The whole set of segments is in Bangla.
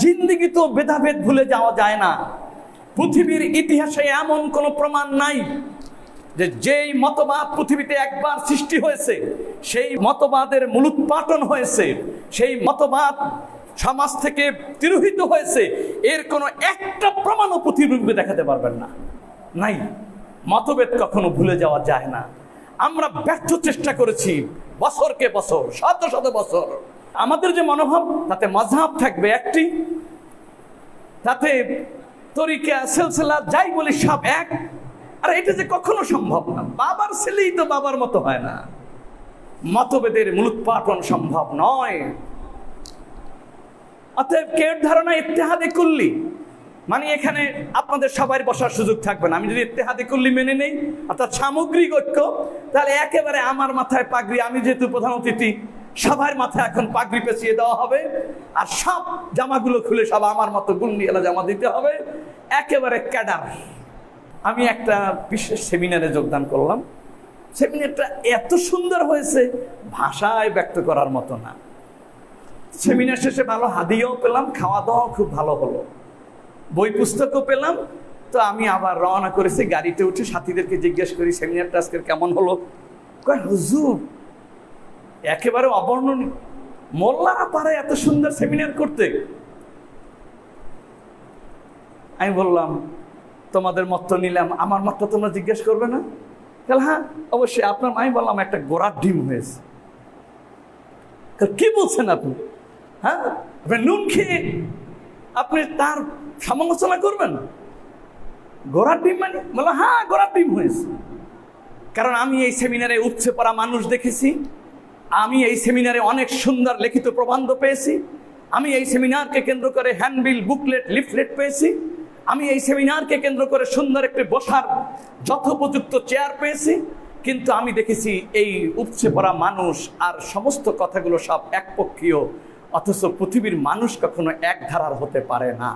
জিন্দিগি তো ভেদাভেদ ভুলে যাওয়া যায় না। পৃথিবীর ইতিহাসে এমন কোনো প্রমাণ নাই যে যেই মতবাদ পৃথিবীতে একবার সৃষ্টি হয়েছে, সেই মতবাদের মূলোৎপাটন হয়েছে, সেই মতবাদ সমাজ থেকে তিরোহিত হয়েছে, এর কোনো একটা প্রমাণও পৃথিবীকে দেখাতে পারবেন না। নাই। মতভেদ কখনো ভুলে যাওয়া যায় না। আমরা ব্যর্থ চেষ্টা করেছি বছরকে বছর, শত শত বছর। আমাদের যে মনোভাব, তাতে মজাব থাকবে একটি তাতে তরিকা, সিলসিলা যাই বলি সব এক। আর এটা যে কখনো সম্ভব না। বাবার ছেলেই তো বাবার মতো হয় না। মতভেদের মূলোৎপাটন সম্ভব নয়। অতএব কেউ ধারণা ইত্তেহাদে করলি মানে এখানে আপনাদের সবার বসার সুযোগ থাকবে না। আমি যদি ইত্তেহাদে করলি মেনে নেই, অর্থাৎ সামগ্রিক ঐক্য, তাহলে একেবারে আমার মাথায় পাগড়ি। আমি যেহেতু প্রধান অতিথি সবার মাথায় এখন পাগড়ি পেঁচিয়ে দেওয়া হবে। আর সব জামাগুলো খুলে সব আমার মতো গুন্ডিয়ালা জামা দিতে হবে। একেবারে ক্যাডার। আমি একটা বিশেষ সেমিনারে যোগদান করলাম। সেমিনারটা এত সুন্দর হয়েছে, ভাষায় ব্যক্ত করার মতো না। সেমিনার শেষে ভালো হাদিয়াও পেলাম খাওয়া দাওয়া খুব ভালো হলো। বই পুস্তকও পেলাম। তো আমি আবার রওনা করেছি, গাড়িতে উঠে সাথীদেরকে জিজ্ঞেস করি, সেমিনারটা আজকের কেমন হলো? হুজুর একেবারে অবর্ণনীয়। মোল্লারা পারে এত সুন্দর সেমিনার করতে। আমি বললাম, তোমাদের মত নিলাম, আমার মতটা তোমরা জিজ্ঞেস করবে না? তাহলে হ্যাঁ অবশ্যই। আপনার আমি বললাম, একটা গোড়ার ডিম হয়েছে। কি বলছেন আপনি? হ্যাঁ আপনি নুন খেয়ে আপনি তার সমালোচনা করবেন? গোড়ার ডিম মানে? বললাম হ্যাঁ গোড়ার ডিম হয়েছে। কারণ আমি এই সেমিনারে উপচে পড়া মানুষ দেখেছি। আমি এই সেমিনারে অনেক সুন্দর লিখিত প্রবন্ধ পেয়েছি। আমি এই সেমিনারকে কেন্দ্র করে হ্যান্ডবিল, বুকলেট, লিফলেট পেয়েছি। আমি এই সেমিনারকে কেন্দ্র করে সুন্দর একটি বসার যথোপযুক্ত চেয়ার পেয়েছি। কিন্তু আমি দেখেছি এই উপচে পড়া মানুষ আর সমস্ত কথাগুলো সব একপক্ষীয়, অথচ পৃথিবীর মানুষ কখনো এক ধারার হতে পারে না।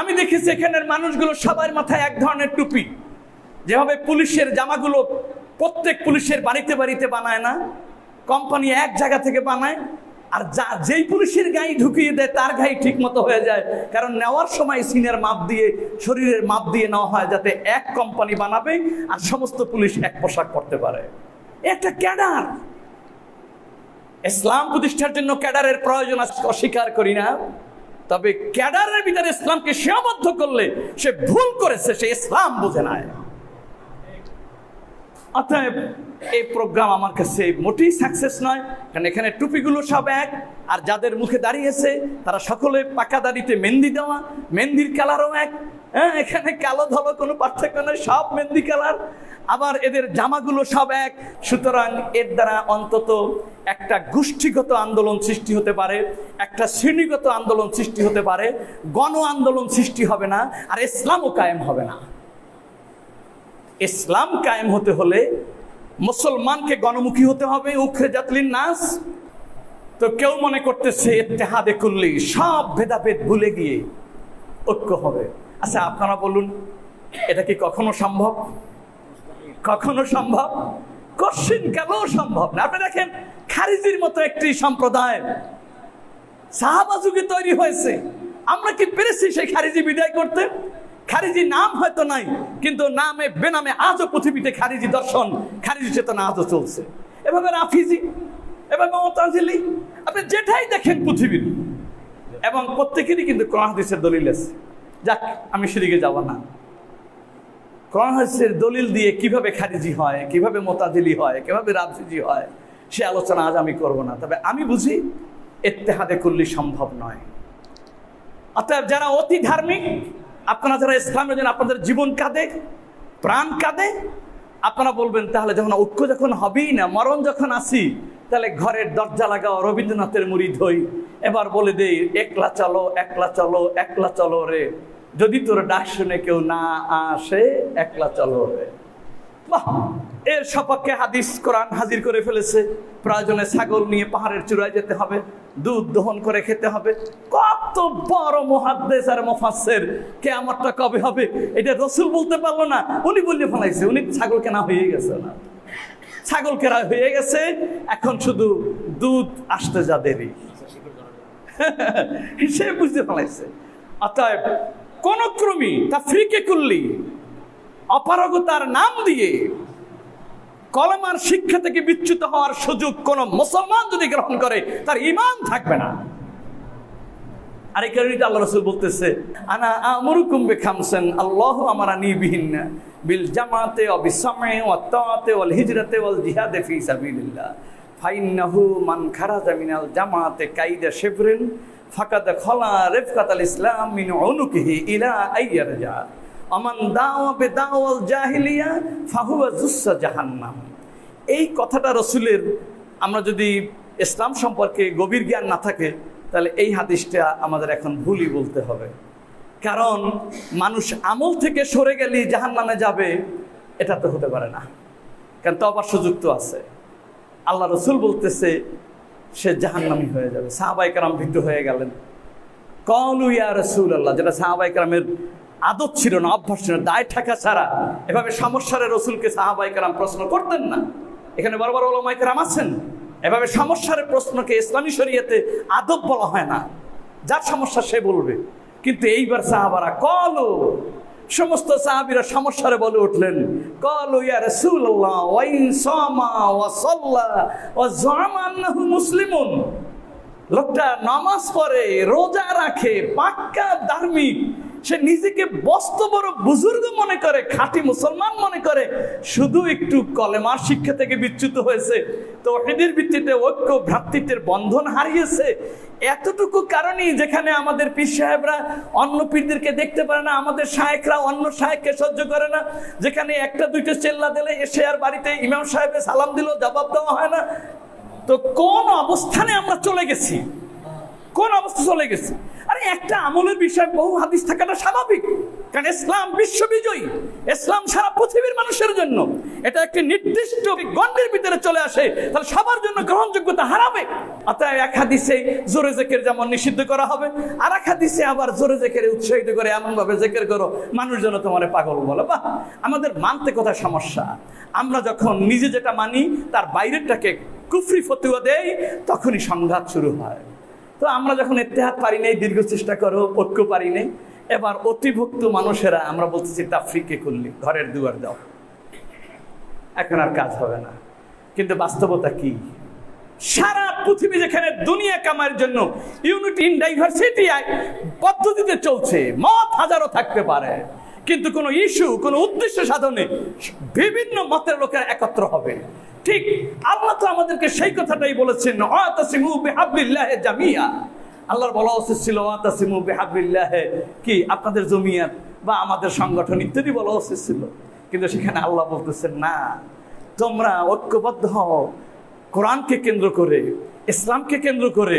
আমি দেখেছি এখানের মানুষগুলো সবার মাথায় এক ধরনের টুপি। যেভাবে পুলিশের জামাগুলো প্রত্যেক পুলিশের বাড়িতে বাড়িতে বানায় না কোম্পানি এক জায়গা থেকে বানায়, আর যা, যেই পুলিশের গায়ে ঢুকিয়ে দেয়, তার গায়ে ঠিক মতো হয়ে যায়। কারণ নেওয়ার সময় সিনের মাপ দিয়ে, শরীরের মাপ দিয়ে নেওয়া হয় যাতে এক কোম্পানি বানাবে আর সমস্ত পুলিশ এক পোশাক পরতে পারে। একটা ক্যাডার। ইসলাম প্রতিষ্ঠার জন্য ক্যাডারের প্রয়োজন অস্বীকার করি না, তবে ক্যাডারের ভিতরে ইসলামকে সীমাবদ্ধ করলে সে ভুল করেছে, সে ইসলাম বোঝে না অতএব এই প্রোগ্রাম আমার কাছে মোটেই সাকসেস নয়, কারণ এখানে টুপিগুলো সব এক, আর যাদের মুখে দাঁড়িয়েছে তারা সকলে পাকা দাড়িতে মেহেন্দি দেওয়া, মেহেন্দির কালারও এক হ্যাঁ এখানে কালো ধলো কোনো পার্থক্য নয়, সব মেহেন্দি কালার, আবার এদের জামাগুলো সব এক, সুতরাং এর দ্বারা অন্তত একটা গোষ্ঠীগত আন্দোলন সৃষ্টি হতে পারে, একটা শ্রেণীগত আন্দোলন সৃষ্টি হতে পারে, গণ আন্দোলন সৃষ্টি হবে না, আর ইসলামও কায়েম হবে না। ইসলাম কায়েম হতে হলে মুসলমানকে গণমুখী হতে হবে উখরে জাতলিন নাস তো কেউ মনে করতেছে, ইত্তেহাদে করলে সব ভেদাভেদ ভুলে গিয়ে ঐক্য হবে। আচ্ছা আপনারা বলুন, এটা কি কখনো সম্ভব? কখনো সম্ভব? কশিন কেন সম্ভব না? আপনি দেখেন, খারিজির মতো একটি সম্প্রদায় সাহাবা যুগে তৈরি হয়েছে। আমরা কি পেরেছি সেই খারিজি বিদায় করতে? খারিজি নাম হয়তো নাই, কিন্তু নামে, বেনামে আজও পৃথিবীতে খারিজি দর্শন, খারিজি চেতনা আজও চলছে। এভাবে রাফিজি, এভাবে মমতাজিলি আপনি যেটাই দেখেন পৃথিবীর, এবং প্রত্যেকেরই কিন্তু হাদিসের দলিল আছে। যাক, আমি সেদিকে যাব না। হাদিসের দলিল দিয়ে কীভাবে খারিজি হয়, কীভাবে মোতাজিলি হয়, কীভাবে রাফিজি হয়, সে আলোচনা আজ আমি করব না। তবে আমি বুঝি, এত্তেহাদে করলে সম্ভব নয়। অতএব যারা অতি ধার্মিক আপনারা যারা ইসলামের জন্য আপনাদের জীবন কাঁদে, প্রাণ কাঁদে, আপনারা বলবেন, তাহলে যখন ঐক্য যখন হবেই না, মরণ যখন আসি, তাহলে ঘরের দরজা লাগাও, রবীন্দ্রনাথের মুড়ি ধই এবার বলে দেই, একলা চলো একলা চলো একলা চলো রে। যদি তোর ডাক শুনে কেউ না আসে, একলা চলো রে। বাহ! এর সপক্ষে হাদিস কোরআন হাজির করে ফেলেছে। প্রয়োজনে ছাগল নিয়ে পাহাড়ের চূড়ায় যেতে হবে, দুধ দহন করে খেতে হবে। কত বড় মহাদ্দেশ আর মফাসের কে আমারটা কবে হবে? এটা রসুল বলতে পারল না। উনি বললে ফেলাইছে, উনি ছাগল কেনা হয়ে গেছে না। ছাগল কেনা হয়ে গেছে, এখন শুধু দুধ আসতে যা দেরি। সে বুঝতে পারছে অতএব কোন ক্রমী তা ফ্রিকে কুল্লি, অপারগতার নাম দিয়ে কলমার শিক্ষা থেকে বিচ্যুত হওয়ার সুযোগ কোন মুসলমান যদি গ্রহণ করে, তার ইমান থাকবে না। আর এই কারণে আল্লাহ রসুল বলতেছে, আনা আমরুকুম বেখামসেন, আল্লাহ আমারা নিবিহীন বিল জামাতে ও বিসামে ও তাতে ওয়াল হিজরাতে ওয়াল জিহাদে ফি সাবিলিল্লাহ। ফাইন্নাহু মান খারাজা মিনাল জামাতে কাইদা শিবরিন, ফাকাদ খলা রিফকাত আল ইসলাম মিন উনুকিহি ইলা আইয়ারজা। আমান দাওয়া বে দাওয়াল জাহিলিয়া ফাহুয়া জুসা জাহান্নাম। এই কথাটা রসুলের, আমরা যদি ইসলাম সম্পর্কে গভীর জ্ঞান না থাকে, তাহলে এই হাদিসটা আমাদের এখন ভুলই বলতে হবে। কারণ মানুষ আমল থেকে সরে গেলে জাহান নামে যাবে, এটা তো হতে পারে না। কারণ তো আবার সুযোগ তো আছে। আল্লাহ রসুল বলতেছে, সে জাহান্নামি হয়ে যাবে। সাহাবাইকারাম ভীত হয়ে গেলেন। কলু ইয়া রসুল আল্লাহ যেটা সাহাবাইকারামের আদত ছিল না অভ্যাস ছিল না, দায় ঠাকা ছাড়া। এভাবে সমস্যারে রসুলকে সাহাবাইকারাম প্রশ্ন করতেন না। এখানে বড় বড় ওলামাইকারাম আছেন। এভাবে সমস্যার প্রশ্নকে ইসলামী শরীয়তে আদব বলা হয় না। যার সমস্যা সে বলবে। কিন্তু এইবার সাহাবারা কলো সমস্ত সাহাবীরা সমস্যারে বলে উঠলেন কলু ইয়া রাসূলুল্লাহ ওয়া ইন সামা ওয়া সাল্লা ওয়া জামা আন্নাহু মুসলিমুন। লোকটা নামাজ পড়ে রোজা রাখে পাক্কা ধার্মিক। সে নিজেকে বস্ত বড় বুজুর্গ মনে করে, খাঁটি মুসলমান মনে করে, শুধু একটু কলেমার শিক্ষা থেকে বিচ্যুত হয়েছে। তো এদের ভিত্তিতে ঐক্য ভ্রাতৃত্বের বন্ধন হারিয়েছে। এতটুকু কারণেই যেখানে আমাদের পীর সাহেবরা অন্য পীরদেরকে দেখতে পারে না, আমাদের শায়েকরা অন্য শায়েককে সহ্য করে না। যেখানে একটা, দুইটা চেল্লা দিলে এসে আর বাড়িতে ইমাম সাহেবের সালাম দিল জবাব দেওয়া হয় না। তো কোন অবস্থানে আমরা চলে গেছি? কোন অবস্থা চলে গেছে? আরে একটা আমলের বিষয়ে, বহু হাদিস থাকাটা স্বাভাবিক। কারণ ইসলাম বিশ্ববিজয়ী ইসলাম সারা পৃথিবীর মানুষের জন্য। এটা একটি নির্দিষ্ট গণ্ডের ভিতরে চলে আসে। তাহলে সবার জন্য গ্রহণযোগ্যতা হারাবে। অতএব এক হাদিসে জোরে জেকের যেমন নিষিদ্ধ করা হবে আর এক হাদিসে আবার জোরে জেকের উৎসাহিত করে এমন ভাবে জেকের করো, মানুষ যেন তোমার পাগল বলে। বাহ! আমাদের মানতে কথা সমস্যা। আমরা যখন নিজে যেটা মানি, তার বাইরেরটাকে কুফরি ফতুয়া দেই, তখনই সংঘাত শুরু হয়। তো আমরা যখন এতেহাত পারি নাই, দীর্ঘ চেষ্টা করো ঐক্য পারি নাই, এবার অতিভুক্ত মানুষেরা, আমরা বলতেছি, তাফরিকে করলি ঘরের দুয়ার দাও। এখন আর কাজ হবে না। কিন্তু বাস্তবতা কি? সারা পৃথিবী যেখানে দুনিয়া কামার জন্য ইউনিটি ইন ডাইভার্সিটি পদ্ধতিতে চলছে, মত হাজারও থাকতে পারে। কিন্তু কোনো ইস্যু, কোনো উদ্দেশ্য সাধনে বিভিন্ন মতের লোকেরা একত্র হবে। ঠিক আল্লাহ তো আমাদেরকে সেই কথাটাই বলেছেন জামিয়া। আল্লাহর বলা উচিত ছিল অয়াতাসিমু বিহাবলিল্লাহি কি, আপনাদের জমিয়াত বা আমাদের সংগঠন, ইত্যাদি বলা উচিত ছিল। কিন্তু সেখানে আল্লাহ বলতেছেন, না, তোমরা ঐক্যবদ্ধ হও, কোরআনকে কেন্দ্র করে, ইসলামকে কেন্দ্র করে,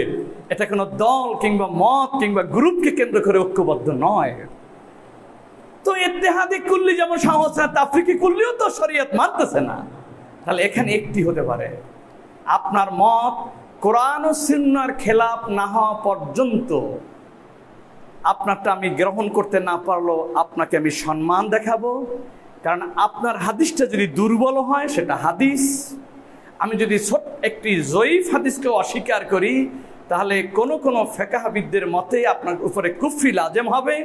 এটা কোনো দল কিংবা মত কিংবা গ্রুপকে কেন্দ্র করে ঐক্যবদ্ধ নয়। এতেহাদি কুল্লি যেমন সাহস না, তাফরিকি কুল্লিও তো শরীয়ত মানতেছে না। তাহলে এখানে একটি হতে পারে, আপনার মত কোরআন সিন্নার খেলাপ না হওয়া পর্যন্ত আপনারটা আমি গ্রহণ করতে না পারল আপনাকে আমি সম্মান দেখাবো। কারণ আপনার হাদিসটা যদি দুর্বল হয়, সেটা হাদিস। আমি যদি ছোট একটি জয়ীফ হাদিসকে অস্বীকার করি তাহলে কোনো কোনো ফেকাহাবিদদের মতে আপনার উপরে কুফরি লাজেম হবে।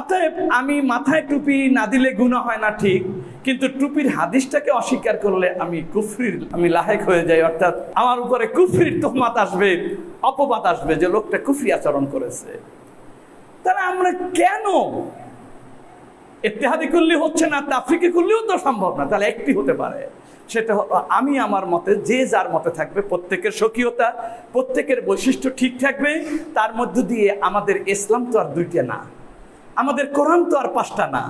অতএব আমি মাথায় টুপি না দিলে গুণা হয় না ঠিক, কিন্তু টুপির হাদিসটাকে অস্বীকার করলে আমি কুফরির, আমি লাহেক হয়ে যাই। অর্থাৎ আমার উপরে কুফরির তোহমাত আসবে, অপবাদ আসবে যে লোকটা কুফরি আচরণ করেছে। তাহলে আমরা কেন ইত্তেহাদি করলে হচ্ছে না, তাফরিকে করলেও তো সম্ভব না, তাহলে একটি হতে পারে। সেটা হলো আমি আমার মতে যে যার মতে থাকবে, প্রত্যেকের স্বকীয়তা, প্রত্যেকের বৈশিষ্ট্য ঠিক থাকবে, তার মধ্য দিয়ে আমাদের ইসলাম তো আর দুইটা না। আমাদের কোরআন তো আর পাঁচটা না।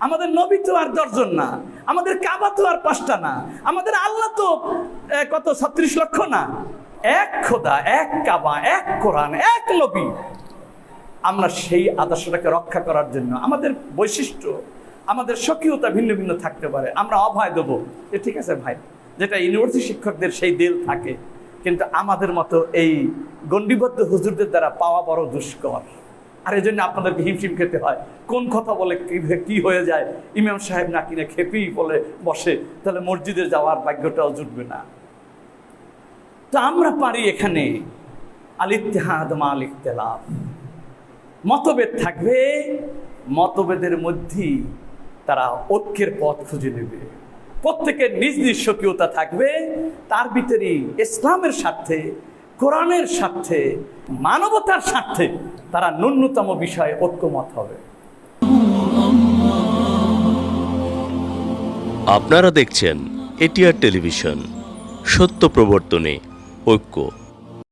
আমাদের নবী তো আর দশজন না। আমাদের কাবা তো আর পাঁচটা না। আমাদের আল্লাহ তো কত, ছত্রিশ লক্ষ না? এক খোদা, এক কাবা, এক কোরআন, এক নবী। আমরা সেই আদর্শটাকে রক্ষা করার জন্য আমাদের বৈশিষ্ট্য আমাদের স্বকীয়তা ভিন্ন ভিন্ন থাকতে পারে। আমরা অভয় দেবো। যে ঠিক আছে ভাই? যেটা ইউনিভার্সিটি শিক্ষকদের সেই দেল থাকে। কিন্তু আমাদের মতো এই গণ্ডিবদ্ধ হুজুরদের দ্বারা পাওয়া বড় দুষ্কর। আর এই জন্য আপনাদেরকে হিমশিম খেতে হয়। কোন কথা বলে কি- হয়ে যায়? ইমাম সাহেব না কিনা খেপেই বলে, বসে। তাহলে মসজিদে যাওয়ার ভাগ্যটাও জুটবে না। তো আমরা পারি এখানে। আলিত্তেহাদ মাল ইখতিলাফ। মতভেদ থাকবে, মতভেদের মধ্যেই তারা ঐক্যের পথ খুঁজে নেবে। প্রত্যেকের নিজ নিজ স্বকীয়তা থাকবে। তার ভিতরেই ইসলামের স্বার্থে, কোরআনের স্বার্থে, মানবতার স্বার্থে তারা ন্যূনতম বিষয়ে ঐক্যমত হবে। আপনারা দেখছেন এটিআর টেলিভিশন, সত্য প্রবর্তনে ঐক্য।